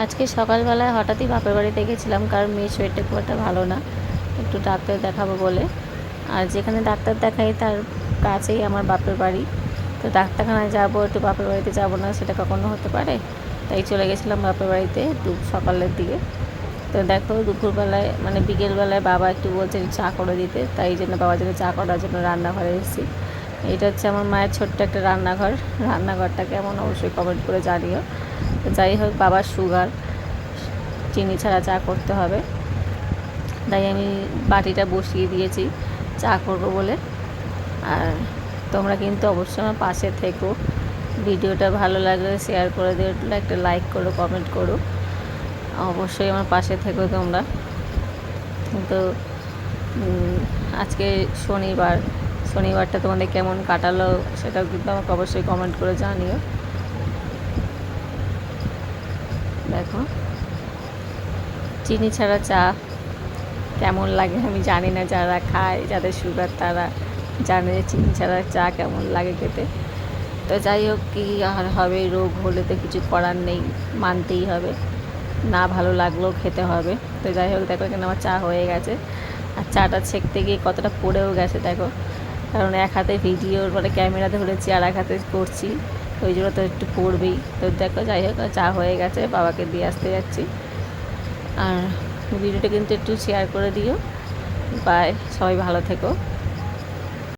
আজকে সকালবেলায় হঠাৎই বাপের বাড়িতে গেছিলাম, কারণ মেয়ের শরীরটা খুব একটা ভালো না। একটু ডাক্তার দেখাবো বলে। আর যেখানে ডাক্তার দেখাই, তার কাছেই আমার বাপের বাড়ি। তো ডাক্তারখানায় যাব, একটু বাপের বাড়িতে যাব না, সেটা কখনো হতে পারে? তাই চলে গেছিলাম বাপের বাড়িতে দু সকালের দিকে। তো দেখো, দুপুরবেলায় মানে বিকেলবেলায় বাবা একটু বলছেন চা করে দিতে, তাই জন্য বাবার জন্য চা করার জন্য রান্নাঘরে এসেছি। এটা হচ্ছে আমার মায়ের ছোট্ট একটা রান্নাঘর। রান্নাঘরটা কেমন, অবশ্যই কমেন্ট করে জানিও। যাই হোক, বাবার সুগার, চিনি ছাড়া চা করতে হবে। তাই আমি বাটিটা বসিয়ে দিয়েছি, চা করব বলে। আর তোমরা কিন্তু অবশ্যই আমার পাশে থেকো। ভিডিওটা ভালো লাগলে শেয়ার করে দিও, একটা লাইক করো কমেন্ট করো। অবশ্যই আমার পাশে থেকো তোমরা। কিন্তু আজকে শনিবার, শনিবারটা তোমাদের কেমন কাটালো সেটাও কিন্তু আমাকে অবশ্যই কমেন্ট করে জানিও দেখো চিনি ছাড়া চা কেমন লাগে আমি জানি না যারা খায়, যাদের সুগার তারা জানে যে চিনি ছাড়া চা কেমন লাগে খেতে। তো যাই হোক, কী আর হবে, রোগ হলে তো কিছু করার নেই, মানতেই হবে। না ভালো লাগলেও খেতে হবে। তো যাই হোক, দেখো এখানে আমার চা হয়ে গেছে। আর চাটা ছেঁকতে গিয়ে কতটা পড়েও গেছে, দেখো। কারণ এক হাতে ভিডিওর মানে ক্যামেরা ধরেছি আর এক হাতে করছি। ওই জন্য তো একটু পড়বেই। তো দেখো, যাই হোক, চা হয়ে গেছে, বাবাকে দিয়ে আসতে যাচ্ছি। আর ভিডিওটা কিন্তু একটু শেয়ার করে দিও। বাই সবাই ভালো থেকো।